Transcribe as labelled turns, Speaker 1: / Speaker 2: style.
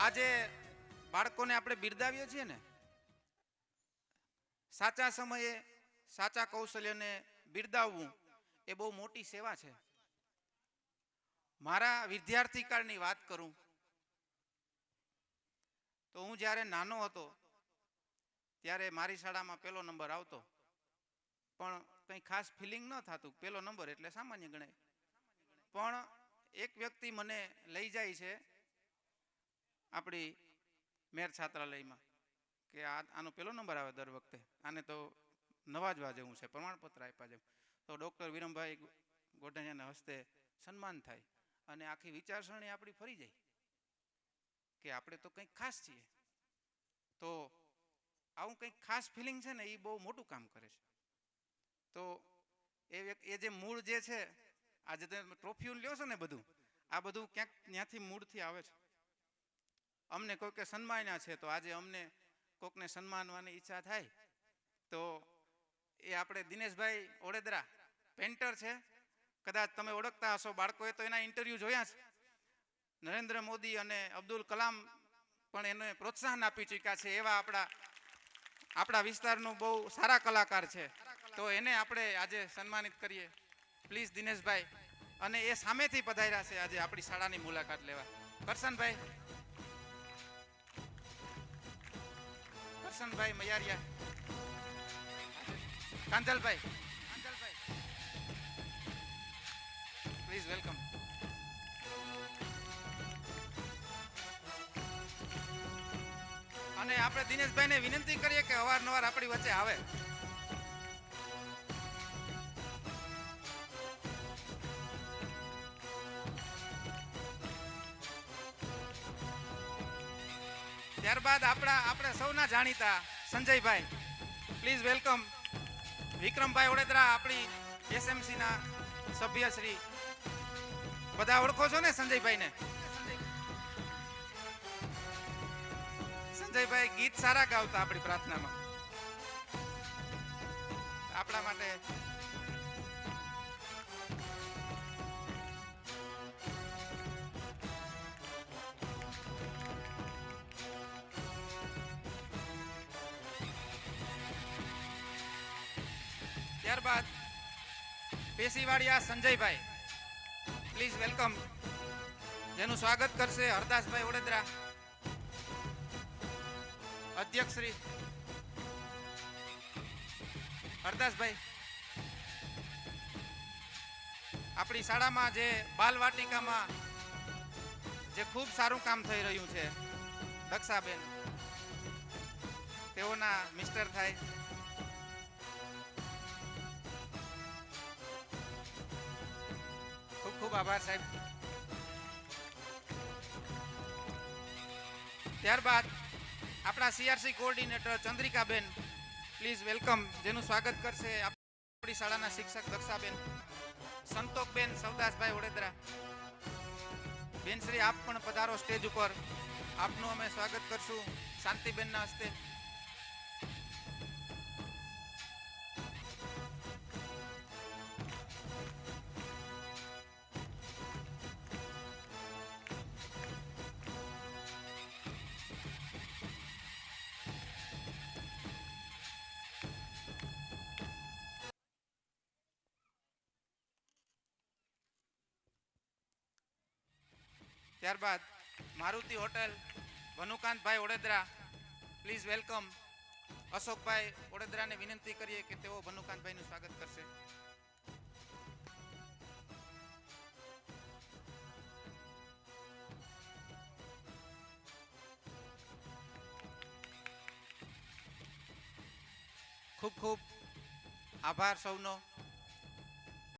Speaker 1: આજે બાળકોને આપણે બિરદાવીએ છીએ ને, સાચા સમયે, સાચા કૌશલ્યને બિરદાવવું એ બહુ મોટી સેવા છે. મારા વિદ્યાર્થી કાળની વાત કરું, તો હું જ્યારે નાનો હતો, ત્યારે મારી શાળામાં પહેલો નંબર આવતો, પણ કંઈ ખાસ ફિલિંગ ન થતું પહેલો નંબર એટલે સામાન્ય ગણાય. પણ એક વ્યક્તિ મને લઈ જાય છે આપણી મેર છાત્રાલયમાં કે આ આનો પહેલો નંબર આવે દર વખતે, આને તો નવાજવા જેવું છે, પ્રમાણપત્ર આપ્યા જેવું. તો ડૉક્ટર વિરમભાઈ ગોઢાણીયાના હસ્તે સન્માન થાય અને આખી વિચારસરણી આપણી ફરી જાય કે આપણે તો કંઈક ખાસ છીએ. તો આવું કંઈક ખાસ ફિલિંગ છે ને એ બહુ મોટું કામ કરે છે. તો એ એ જે મૂળ જે છે આજે તમે ટ્રોફીઓ લ્યો છો ને બધું, આ બધું ક્યાંક ત્યાંથી મૂળથી આવે છે. અમને કોઈકે સન્માન્યા છે, તો આજે અમને કોકને સન્માનવાની ઈચ્છા થાય. તો એ આપણે દિનેશભાઈ ઓડેદરા, પેન્ટર છે. કદાચ તમે ઓળખતા હશો, બાળકોએ તો એના ઇન્ટરવ્યૂ જોયા છે નરેન્દ્ર મોદી અને અબ્દુલ કલામ પણ એને પ્રોત્સાહન આપી ચૂક્યા છે, એવા આપણા આપણા વિસ્તારનું બહુ સારા કલાકાર છે. તો એને આપણે આજે સન્માનિત કરીએ. પ્લીઝ દિનેશભાઈ. અને એ સામેથી પધાર્યા છે આજે આપણી શાળાની મુલાકાત લેવા. કરશનભાઈ. કરશનભાઈ મયારિયા. કાંજલભાઈ કાંજલભાઈ પ્લીઝ વેલકમ અને આપણે દિનેશભાઈને વિનંતી કરીએ કે અવારનવાર આપણી વચ્ચે આવે. ત્યારબાદ આપણા આપણે સૌના જાણીતા સંજયભાઈ. પ્લીઝ વેલકમ વિક્રમભાઈ ઓડેદરા આપણી એસએમસીના સભ્ય શ્રી. બધા ઓળખો છો ને સંજયભાઈને? સંજયભાઈ ગીત સારા ગાવતા આપણી પ્રાર્થનામાં. આપણા માટે ત્યારબાદ પેશીવાડિયા સંજયભાઈ પ્લીઝ વેલકમ જેનું સ્વાગત કરશે હરદાસભાઈ વડોદરા અધ્યક્ષ શ્રી હરદાસભાઈ. આપણી શાળામાં જે બાલવાટિકામાં જે ખૂબ સારું કામ થઈ રહ્યું છે, દક્ષાબેન, તેઓના મિસ્ટર થાય. ખૂબ આભાર સાહેબ. ત્યારબાદ આપણા CRC coordinator Chandrikaben please welcome જેનું સ્વાગત કરશે આપણી શાળાના શિક્ષક દક્ષાબેન સંતોકબેન સવદાસભાઈ વડોદરા. બેનશ્રી આપ પણ પધારો સ્ટેજ ઉપર. આપનું અમે સ્વાગત કરશું શાંતિબેનના હસ્તે. ત્યારબાદ Maruti hotel Bhanukantbhai Odedara please welcome Ashokbhai ઓડેદરાને વિનંતી કરીએ કે તેઓ ભનુકાંતભાઈનું સ્વાગત કરશે. ખૂબ ખૂબ આભાર સૌનો.